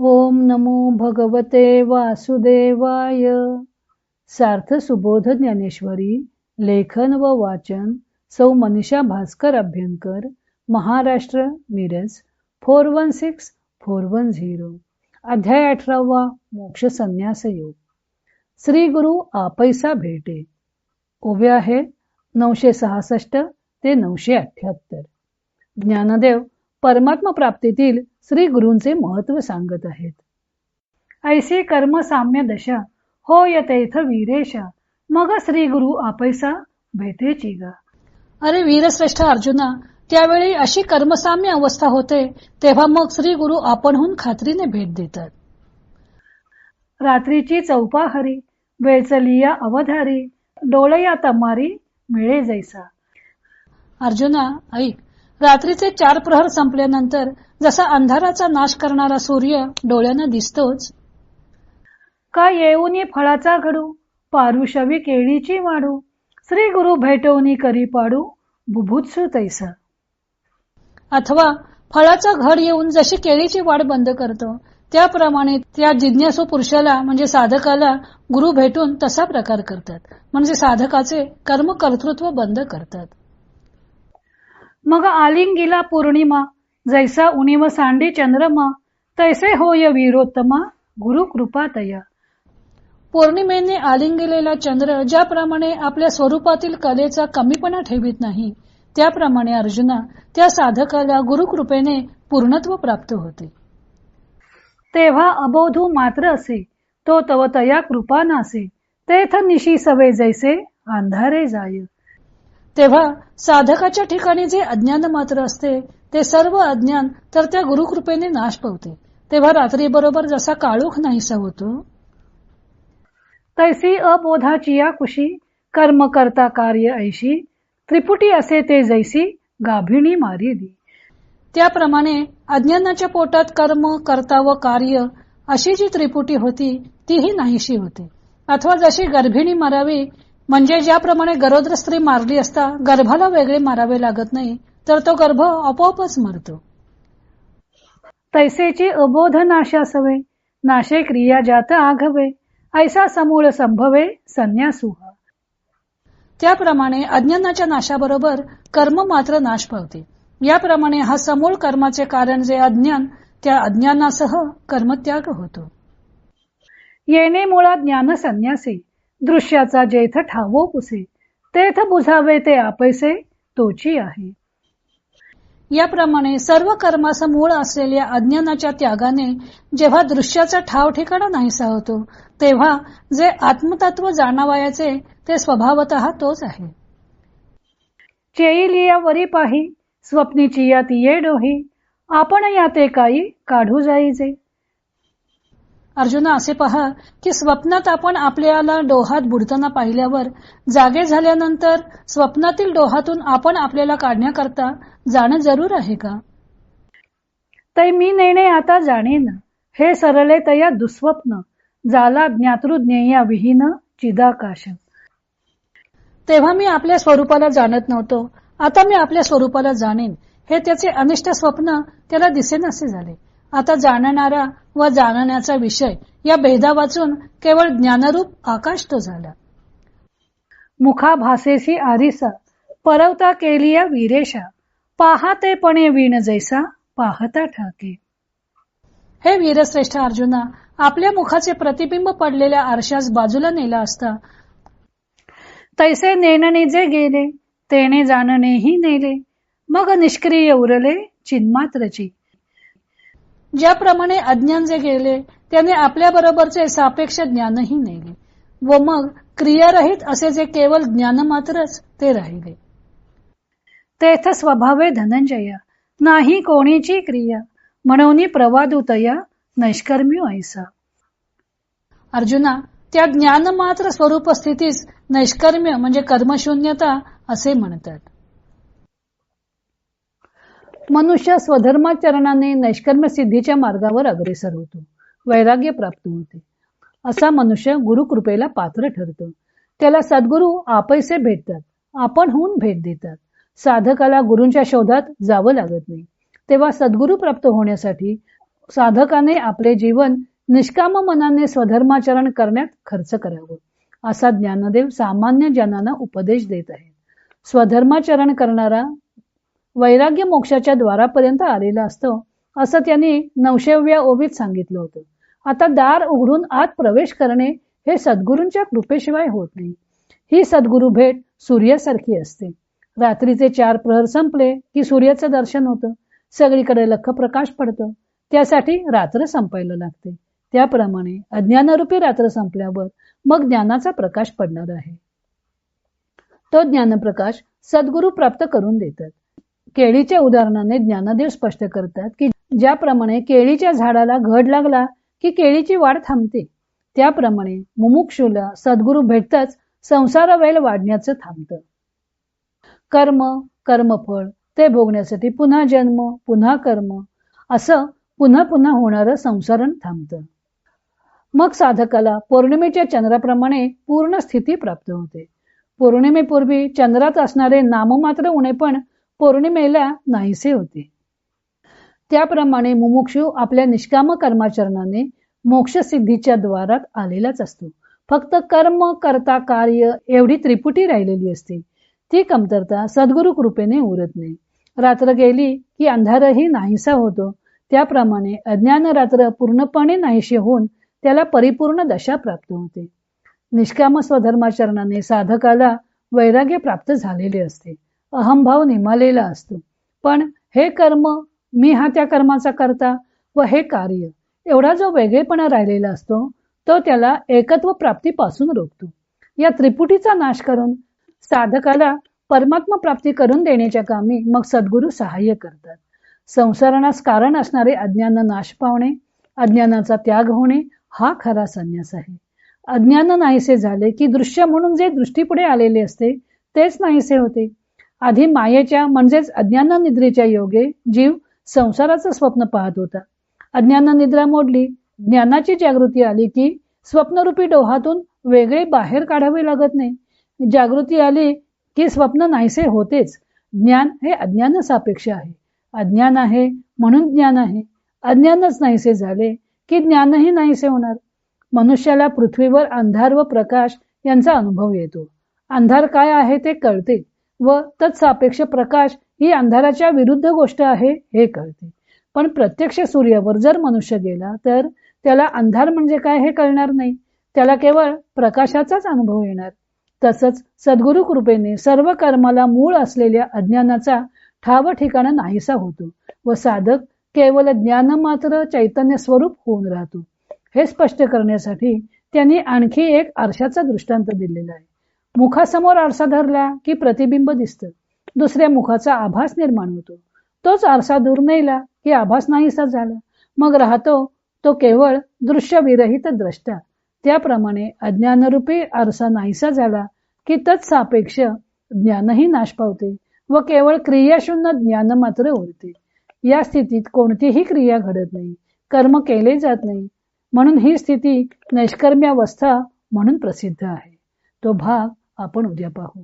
ओम नमो भगवते वासुदेवाय. सार्थ सुबोध ज्ञानेश्वरी लेखन व वाचन सौ Manisha Bhaskar Abhyankar Maharashtra Miraj four one six four one zero. अध्याय अठरावा मोक्ष संन्यास योग. श्री गुरु आपैसा भेटे. उभे आहे नऊशे सहासष्ट ते नऊशे अठ्याहत्तर. ज्ञानदेव परमात्मा प्राप्तीतील श्री गुरूंचे महत्त्व सांगत आहेत. ऐसे कर्म साम्य दशा हो यथेथ वीरेशा मग श्री गुरु आपैसा भेटेची गा अरे वीरश्रेष्ठ अर्जुना त्यावेळी अशी कर्मसाम्य अवस्था होते तेव्हा मग श्री गुरु आपणहून खात्रीने भेट देतात. रात्रीची चौपाहरी वेळचलिया अवधारी डोळया तमारी मिळे जैसा. अर्जुना ऐक रात्रीचे चार प्रहर संपल्यानंतर जसा अंधाराचा नाश करणारा सूर्य डोळ्यांना दिसतोच. का येऊनी फळाचा घडू? पारुशवी केळीची वाढू? श्री गुरु भेटवनी करी पाडू? बुभुत्सु तैसा. अथवा फळाचा घड येऊन जशी केळीची वाढ बंद करतो त्याप्रमाणे त्या जिज्ञासू पुरुषाला म्हणजे साधकाला गुरु भेटून तसा प्रकार करतात. म्हणजे साधकाचे कर्म कर्तृत्व बंद करतात. मग आलिंगीला पौर्णिमा जैसा उणीव सांडी चंद्रमा तैसे होय वीरोत्तमा गुरु कृपा तया पौर्णिमेने आलिंगिलेला चंद्र ज्याप्रमाणे आपल्या स्वरूपातील कलेचा कमीपणा ठेवित नाही त्याप्रमाणे अर्जुना त्या साधकाला गुरुकृपेने पूर्णत्व प्राप्त होते. तेव्हा अबोधू मात्र असे तो तव तया कृपा नासे तेथ निशी सवे जैसे अंधारे जाय. तेव्हा साधकाच्या ठिकाणी जे अज्ञान मात्र असते ते सर्व अज्ञान तर त्या गुरुकृपेने नाश पावते. तेव्हा रात्री बरोबर जसा काळोख नाहीसा होतो तैसी अबोधाची या कुशी कर्म करता कार्य ऐशी त्रिपुटी असे ते जैसी गाभिणी मारी दी त्याप्रमाणे अज्ञानाच्या पोटात कर्म करता व कार्य अशी जी त्रिपुटी होती तीही नाहीशी होते. अथवा जशी गर्भिणी मारावी म्हणजे ज्याप्रमाणे गरोदर स्त्री मारली असता गर्भाला वेगळे मारावे लागत नाही तर तो गर्भ आपोआपच मरतो. तैसेची अबोध नाशासवे नाशे क्रिया जात आघवे ऐसा समूळ संभवे संन्यासुहा. त्याप्रमाणे अज्ञानाच्या नाशाबरोबर कर्म मात्र नाश पावते. याप्रमाणे हा समूळ कर्माचे कारण जे अज्ञान त्या अज्ञानासह कर्मत्याग होतो. येणे मुळा ज्ञान संन्यासी. दृश्याचा जेथ ठावो पुसे. तेथ बुझावे ते आपैसे तोची आहे. याप्रमाणे सर्व कर्माचं मूळ असलेल्या अज्ञानाच्या त्यागाने जेव्हा दृश्याचा ठाव ठिकाणा नाहीसा होतो तेव्हा जे आत्मतत्व जाणावायाचे ते स्वभावत तोच आहे. चेईलिया वरी पाही स्वप्नीची या तिये डोही आपण या ते काही काढू जाईजे. अर्जुना असे पहा की स्वप्नात आपण आपल्याला डोहात बुडताना पाहिल्यावर जागे झाल्यानंतर स्वप्नातील डोहातून आपण आपल्याला काढण्याकरता जाणं जरूर आहे का? तै मी नेणे आता जाणेन. हे सरले तया दुस्वप्न. जाला ज्ञातृज्ञेया विहीन चिदाकाश. तेव्हा मी आपल्या स्वरूपाला जाणत नव्हतो. आता मी आपल्या स्वरूपाला जाणेन. हे त्याचे अनिष्ट स्वप्न त्याला दिसेनासे झाले. आता जाणणारा व जाणण्याचा विषय या भेदा वाचून केवळ ज्ञानरूप आकाश तो झाला. मुखा भासेसी आरिसा परवता केलिया वीरेशा पाहतेपणे वीण जैसा पाहता ठाके. हे वीरश्रेष्ठ अर्जुना आपल्या मुखाचे प्रतिबिंब पडलेल्या आरशास बाजूला नेला असता तैसे नेणणे जे गेले तेने जाणणेही नेले मग निष्क्रिय उरले चिन्मात्रची. ज्याप्रमाणे अज्ञान जे गेले त्याने आपल्या बरोबरचे सापेक्ष ज्ञानही नेले. व मग क्रियारहित असे जे केवळ ज्ञान मात्रच ते राहिले. तेथ स्वभावे धनंजय नाही कोणीची क्रिया म्हणून प्रवादुतया नैष्कर्म्यू ऐसा अर्जुना त्या ज्ञान मात्र स्वरूप स्थितीस नैष्कर्म्य म्हणजे कर्मशून्यता असे म्हणतात. मनुष्य स्वधर्माचरणाने नैष्कर्म्य सिद्धीच्या मार्गावर अग्रेसर होतो. वैराग्य प्राप्त होते. असा मनुष्य गुरुकृपेला पात्र ठरतो. त्याला सद्गुरू आपैसे भेटतात. आपण होऊन भेट देतात. साधकाला गुरूंच्या शोधात जावं लागत नाही. तेव्हा सद्गुरू प्राप्त होण्यासाठी साधकाने आपले जीवन निष्काम मनाने स्वधर्माचरण करण्यात खर्च करावं. असा ज्ञानदेव सामान्य जनांना उपदेश देत आहे स्वधर्माचरण करणारा वैराग्य मोक्षाच्या द्वारापर्यंत आलेला असतो असं त्यांनी नवशेव्या ओवीत सांगितलं होतं. आता दार उघडून आत प्रवेश करणे हे सद्गुरूंच्या कृपेशिवाय होत नाही. ही सद्गुरु भेट सूर्यासारखी असते. रात्रीचे चार प्रहर संपले की सूर्याचं दर्शन होतं. सगळीकडे लख प्रकाश पडतं. त्यासाठी रात्र संपायला लागते. त्याप्रमाणे अज्ञानरूपी रात्र संपल्यावर मग ज्ञानाचा प्रकाश पडणार आहे. तो ज्ञानप्रकाश सद्गुरू प्राप्त करून देतात. केळीच्या उदाहरणाने ज्ञानदेव स्पष्ट करतात की ज्याप्रमाणे केळीच्या झाडाला घड लागला की केळीची वाढ थांबते त्याप्रमाणे मुमुक्षुला सद्गुरू भेटताच संसार वेल वाढण्याचं थांबतं. कर्म कर्मफळ ते भोगण्यासाठी पुन्हा जन्म पुन्हा कर्म असं पुन्हा पुन्हा होणारं संसारण थांबतं. मग साधकाला पौर्णिमेच्या चंद्राप्रमाणे पूर्ण स्थिती प्राप्त होते. पौर्णिमेपूर्वी चंद्रात असणारे नाममात्र उणे पण पौर्णिमेला नाहीसे होते. त्याप्रमाणे मुमुक्षू आपल्या निष्काम कर्माचरणाने मोक्षसिद्धीच्या द्वारात आलेलाच असतो. फक्त कर्म करता कार्य एवढी त्रिपुटी राहिलेली असते. ती कमतरता सद्गुरु कृपेने उरत नाही. रात्र गेली की अंधारही नाहीसा होतो. त्याप्रमाणे अज्ञान रात्र पूर्णपणे नाहीशी होऊन त्याला परिपूर्ण दशा प्राप्त होते. निष्काम स्वधर्माचरणाने साधकाला वैराग्य प्राप्त झालेले असते. अहमभाव निमालेला असतो. पण हे कर्म मी हा त्या कर्माचा करता व हे कार्य एवढा जो वेगळेपणा राहिलेला असतो तो त्याला एकत्व प्राप्तीपासून रोखतो. या त्रिपुटीचा नाश करून साधकाला परमात्मा प्राप्ती करून देण्याच्या कामी मग सद्गुरू सहाय्य करतात. संसारणास कारण असणारे अज्ञान नाश पावणे अज्ञानाचा त्याग होणे हा खरा संन्यास आहे. अज्ञान नाहीसे झाले की दृश्य म्हणून जे दृष्टीपुढे आलेले असते तेच नाहीसे होते. आधी मायेच्या म्हणजेच अज्ञान निद्रेच्या योगे जीव संसाराचं स्वप्न पाहत होता. अज्ञान निद्रा मोडली ज्ञानाची जागृती आली की स्वप्नरूपी डोहातून वेगळे बाहेर काढावे लागत नाही. जागृती आली की स्वप्न नाहीसे होतेच. ज्ञान हे अज्ञान सापेक्ष आहे. अज्ञान आहे म्हणून ज्ञान आहे. अज्ञानच नाहीसे झाले की ज्ञानही नाहीसे होणार. मनुष्याला पृथ्वीवर अंधार व प्रकाश यांचा अनुभव येतो. अंधार काय आहे ते कळते. व तत्सापेक्ष प्रकाश ही अंधाराच्या विरुद्ध गोष्ट आहे हे कळते. पण प्रत्यक्ष सूर्यावर जर मनुष्य गेला तर त्याला अंधार म्हणजे काय हे कळणार नाही. त्याला केवळ प्रकाशाचाच अनुभव येणार. तसंच सद्गुरु कृपेने सर्व कर्माला मूळ असलेल्या अज्ञानाचा ठाव ठिकाण नाहीसा होतो व साधक केवळ ज्ञान मात्र चैतन्य स्वरूप होऊन राहतो. हे स्पष्ट करण्यासाठी त्यांनी आणखी एक आरशाचा दृष्टांत दिलेला आहे. मुखासमोर आरसा धरला की प्रतिबिंब दिसतं. दुसऱ्या मुखाचा आभास निर्माण होतो. तोच आरसा दूर नेला की आभास नाहीसा झाला. मग राहतो तो केवळ दृश्य विरहित द्रष्टा. त्याप्रमाणे अज्ञानरूपी आरसा नाहीसा झाला की तत्सापेक्ष ज्ञानही नाश पावते व केवळ क्रियाशून्य ज्ञान मात्र उरते. या स्थितीत कोणतीही क्रिया घडत नाही. कर्म केले जात नाही. म्हणून ही स्थिती नैष्कर्म्यावस्था म्हणून प्रसिद्ध आहे. तो भाग आपण उद्या पाहू